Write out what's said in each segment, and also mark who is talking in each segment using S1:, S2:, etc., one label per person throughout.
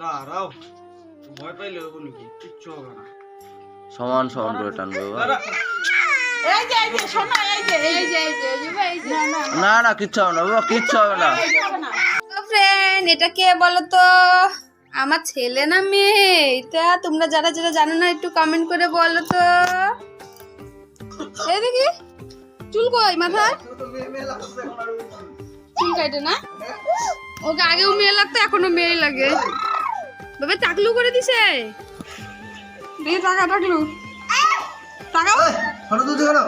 S1: দাঁড়াও ভয় পাইলে হবে নাকি কিচ্ছু হবে না।
S2: সমান সমান করে টানবে বাবা
S1: দাঁড়া।
S3: এই যে এই যে শোনো এই যে এই যে এই যে এই যে এই যে। না না
S2: না। না কিচ্ছু হবে না বাবা কিচ্ছু হবে না।
S4: ফ্রেন্ড এটা কে বলো তো? আমার ছেলে না মেয়ে? এটা তোমরা যারা যারা জানো না একটু কমেন্ট করে বলো তো। এই দেখি চুল কই মাথায়? চুল কাটে না? ওকে আগেও মেয়ে লাগতো এখনও মেয়ে লাগে। বাবা টাকলু করে দিছে। দেখি টাকা টাকলু। টাকা?
S5: ফটো তুলতে কেন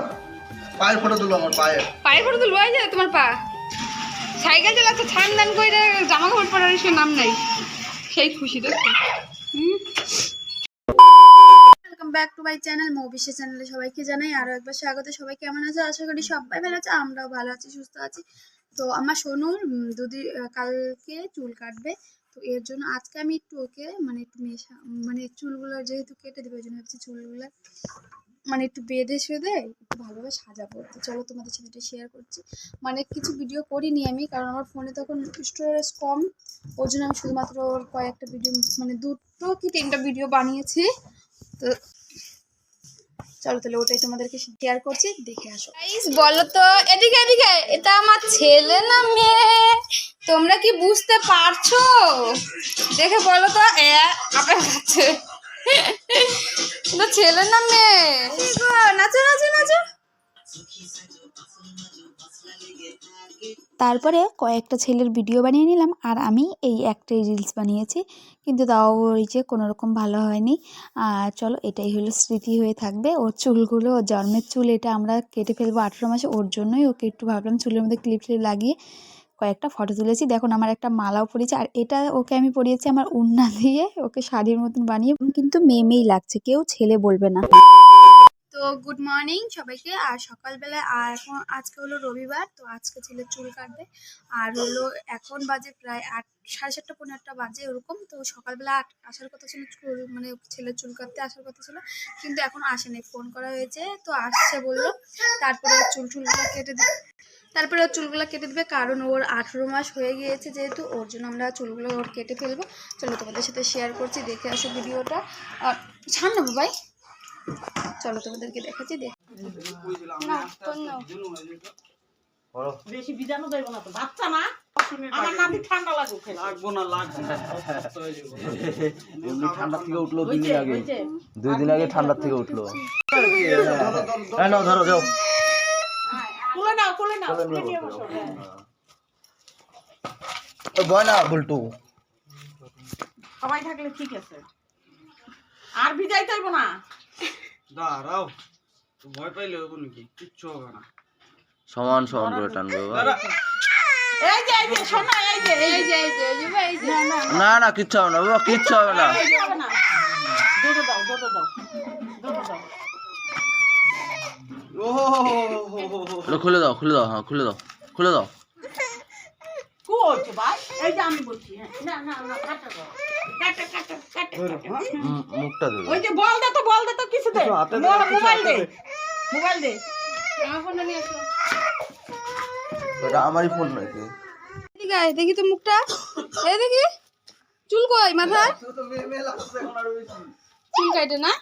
S5: পায়ের ফটো তুলো আমার পায়ের
S4: পায়ে করে তুলবো এই যে তোমার পা। সাইকেল চালাচ্ছে ছান দান করে জামা কাপড় পরার সে নাম নাই। সেই খুশি দেখো। Welcome back to my channel মৌবিশ্বের চ্যানেলে সবাইকে জানাই আরও একবার স্বাগত। সবাই কেমন আছে? আশা করি সবাই ভালো আছে আমরাও ভালো আছি সুস্থ আছি। তো আমার সোনুর দুদিন কালকে চুল কাটবে। তো এর জন্য আজকে আমি একটু ওকে মানে একটু মেশা মানে চুলগুলো যেহেতু কেটে দেবে, ওই জন্য ভাবছি চুলগুলো মানে একটু বেঁধে সেঁধে একটু ভালোভাবে সাজাবো। তো চলো তোমাদের সাথে এটা শেয়ার করছি। মানে কিছু ভিডিও করিনি আমি, কারণ আমার ফোনে তখন স্টোরেজ কম। ওই জন্য আমি শুধুমাত্র ওর কয়েকটা ভিডিও মানে দুটো কি তিনটা ভিডিও বানিয়েছি। তো চলো তাহলে ওটাই তোমাদেরকে শেয়ার করছি দেখে আসো। গাইস বলো তো এদিকে এদিকে এটা আমার ছেলে না মেয়ে? তোমরা কি বুঝতে পারছ? দেখে বলো তো আপনার কাছে ছেলে না মেয়ে? নাচো নাচো নাচো। তারপরে কয়েকটা ছেলের ভিডিও বানিয়ে নিলাম, আর আমি এই একটাই রিলস বানিয়েছি, কিন্তু তাও ওই যে কোনো রকম ভালো হয়নি। আর চলো, এটাই হলো স্মৃতি হয়ে থাকবে। ওর চুলগুলো, ওর জন্মের চুল, এটা আমরা কেটে ফেলব আঠেরো মাসে, ওর জন্যই ওকে একটু ভাবলাম চুলের মধ্যে ক্লিপ ক্লিপ লাগিয়ে কয়েকটা ফটো তুলেছি। দেখুন আমার একটা মালাও পরিয়েছি আর এটা ওকে আমি পরিয়েছি আমার উন্না দিয়ে, ওকে শাড়ির মতন বানিয়ে। কিন্তু মেয়ে মেয়েই লাগছে, কেউ ছেলে বলবে না। তো গুড মর্নিং সবাইকে। আর সকালবেলা, আর এখন আজকে হলো রবিবার, তো আজকে ছেলের চুল কাটবে। আর হলো এখন বাজে প্রায় আট, সাড়ে সাতটা পনেরো আটটা বাজে ওরকম তো সকালবেলা আসার কথা ছিল চুল মানে ছেলের চুল কাটতে আসার কথা ছিল, কিন্তু এখন আসেনি ফোন করা হয়েছে। তো আসছে বলল, তারপরে চুল টুলগুলো কেটে দিবে। তারপরে ওর চুলগুলো কেটে দেবে, কারণ ওর আঠেরো মাস হয়ে গিয়েছে যেহেতু, ওর জন্য আমরা চুলগুলো ওর কেটে ফেলব। চলো তোমাদের সাথে শেয়ার করছি, দেখে আসো ভিডিওটা। আর ছাড় না ভাই। চলো তোমাদেরকে দেখাচ্ছি দেখ। না তোর নাও?
S3: বেশি বিজানো দেবো না তো বাচ্চা না? আমার নাতি ঠান্ডা লাগুক
S1: লাগবো না লাগবো না শক্ত যাব।
S2: এমনি ঠান্ডা থেকে উঠল দুই দিন আগে। দুই দিন আগে ঠান্ডার থেকে উঠল। ধরো যাও।
S3: তুলে নাও তুলে নাও। তুলে নিয়ে বসো।
S5: ভয় না বল্টু।
S3: সবাই থাকলে ঠিক আছে। আর ভিজাই তৈব না।
S1: দাঁড়াও ভয় পাইলে হব নাকি কিচ্ছু হবে না
S2: সমান সমান করে টানবে
S3: না না
S2: কিচ্ছু হবে না বাবা কিচ্ছু হবে না খুলে দাও খুলে দাও হ্যাঁ খুলে দাও খুলে দাও
S3: ভাই এই যে আমি বলছি হ্যাঁ। না না না কাটা দাও। কাটা কাটা কাটা
S2: মুখটা দেবে
S3: ওই যে বল দে তো বল দে তো কিছু দে
S1: কিছু হাতে দে,
S3: মোবাইল
S1: কিছু
S3: মোবাইল
S1: হাতে
S3: দে।
S1: দে।
S3: মোবাইল দে।
S4: আমার ফোনটা নিয়ে আসো।
S2: ওটা আমারই ফোন নাকি?
S4: এদিকে আয়, দেখি তো মুখটা। এই দেখি চুল কই মাথায় চুল কাটে না?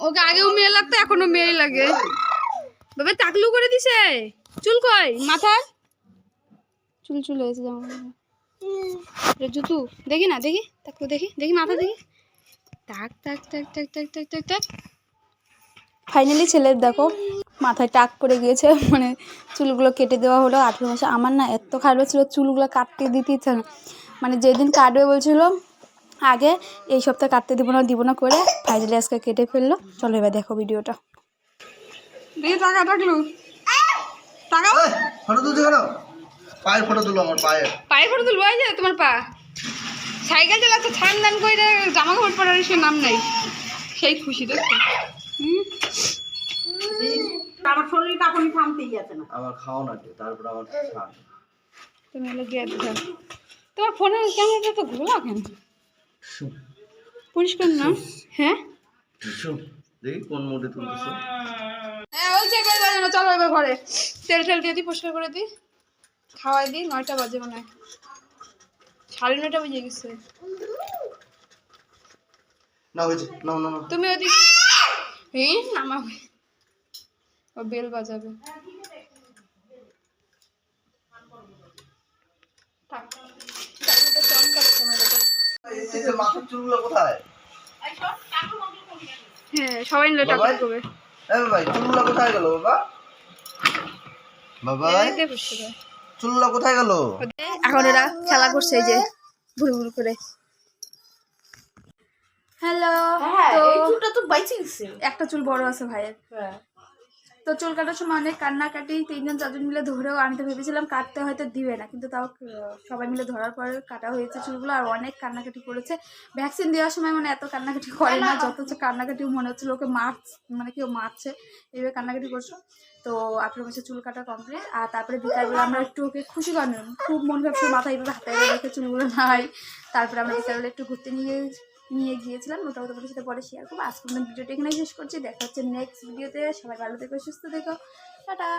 S4: ওকে আগেও মেয়ে লাগতো এখনও মেয়ে লাগে। বাবা টাকলু করে দিছে। চুল কই মাথায় চুল চুল হয়েছে যেমন জুতু দেখি না দেখি তাকু দেখি দেখি মাথা দেখি। টাক টাক টাক টাক টাক টাক টাক টাক ফাইনালি ছেলের দেখো মাথায় টাক পড়ে গিয়েছে মানে চুলগুলো কেটে দেওয়া হলো আঠেরো মাসে। আমার না এত খারাপ ছিল চুলগুলো কাটতে দিতে ইচ্ছা না মানে যেদিন কাটবে বলছিল আগে এই সপ্তাহে কাটতে দিব না দিব না করে ফাইনালি আজকে কেটে ফেলল। চলো এবার দেখো ভিডিওটা। দেখি টাকা টাকলু টাকা
S5: পায়ের ফটো তুলো আমার পায়ের
S4: পায়ে করে তুলবো এই যে তোমার পা। সাইকেল চালাচ্ছে ছান দান করে জামা কাপড় পরার সে নাম নাই। সেই খুশি দেখো
S3: আমার শরীর কাঁপুনি থামতেই আছে না।
S2: আমার খাওয়া না তারপর আমার ছাড়
S4: তুমি হলো গিয়ে তোমার ফোনের ক্যামেরাটা তো ঘোলা কেন? পরিষ্কার না? হ্যাঁ?
S2: দেখি কোন মোডে তুলতেছো।
S4: হ্যাঁ ওই যে বাজানো চলো এবার ঘরে। তেল টেল দিয়ে দিই পরিষ্কার করে দিই খাওয়াই দিই নয়টা বাজে মনে হয়। সাড়ে নয়টা বেজে গেছে।
S5: না হয়েছে না না না
S4: তুমি ওদিকে এই নামাবে। ও বেল বাজাবে। হ্যাঁ সবাই মিলে টাকা করবে।
S5: ভাই চুলগুলো কোথায় গেল বাবা? বাবা চুলগুলো কোথায় গেল?
S4: এখন এরা খেলা করছে এই যে ভুল ভুল করে। হ্যালো
S3: হ্যাঁ
S4: তো
S3: এই চুলটা তো বাইচে গেছে।
S4: একটা চুল বড় আছে ভাইয়ের।
S3: হ্যাঁ।
S4: তো চুল কাটার সময় অনেক কান্নাকাটি তিনজন চারজন মিলে ধরেও আমি তো ভেবেছিলাম কাটতে হয়তো দিবে না। কিন্তু তাও সবাই মিলে ধরার পরে কাটা হয়েছে চুলগুলো আর অনেক কান্নাকাটি করেছে। ভ্যাকসিন দেওয়ার সময় মানে এত কান্নাকাটি করে না যত কান্নাকাটি মনে হচ্ছিল ওকে মার মানে কেউ মারছে এইভাবে কান্নাকাটি করছ। তো আঠেরো বছর চুল কাটা কমপ্লিট আর তারপরে বিকালবেলা আমরা একটু ওকে খুশি করালাম খুব মন ভাবছিল মাথায় এইভাবে হাতে রেখে চুলগুলো নাই। তারপরে আমরা বিকালবেলা একটু ঘুরতে নিয়ে নিয়ে গিয়েছিলাম ওটাও তোমাদের সাথে পরে শেয়ার করব। আজকে ভিডিওটা এখানে শেষ করছি। দেখা হচ্ছে নেক্সট ভিডিওতে সবাই ভালো থেকো, সুস্থ দেখো টাটা।